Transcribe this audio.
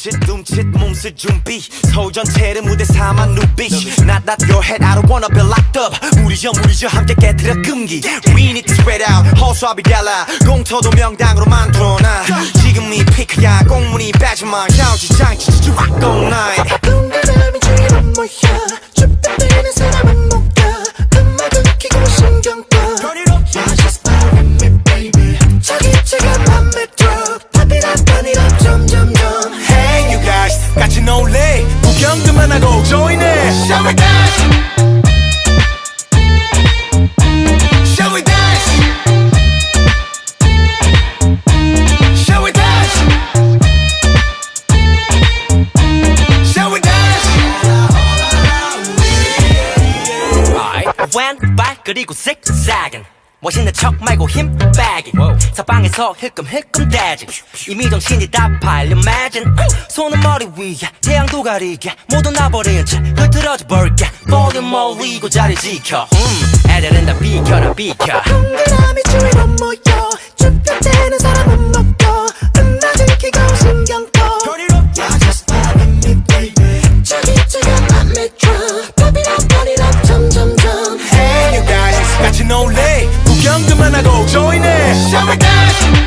둠칫 둠칫 몸쓸 준비. 서울 전체를 무대 삼아 누비시 Not not your head I don't wanna be locked up. 우리저 무리저 함께 깨뜨려 금기. We need to spread out. 허수아비 갈라. 공터도 명당으로 만들어놔. 지금 이 피크야 공문이 빠지마. 야우지장 지지 rock all night join it Shall we dance? Shall we dance? Shall we dance? Shall we dance? Alright. 왼발 그리고 zigzag은 멋있는 척 말고 힘 빼기. 사방에서 힐끔힐끔 대지. 이미 정신이 다 팔려 imagine. 손은 머리 위에 태양도 가리게 모두 나버린 채 흐트러져 버릴게. 볼륨 올리고 자리 지켜. 음 애들은 다 비켜라 비켜. 동그라미 주위만 모여 사람은 못가 my gosh.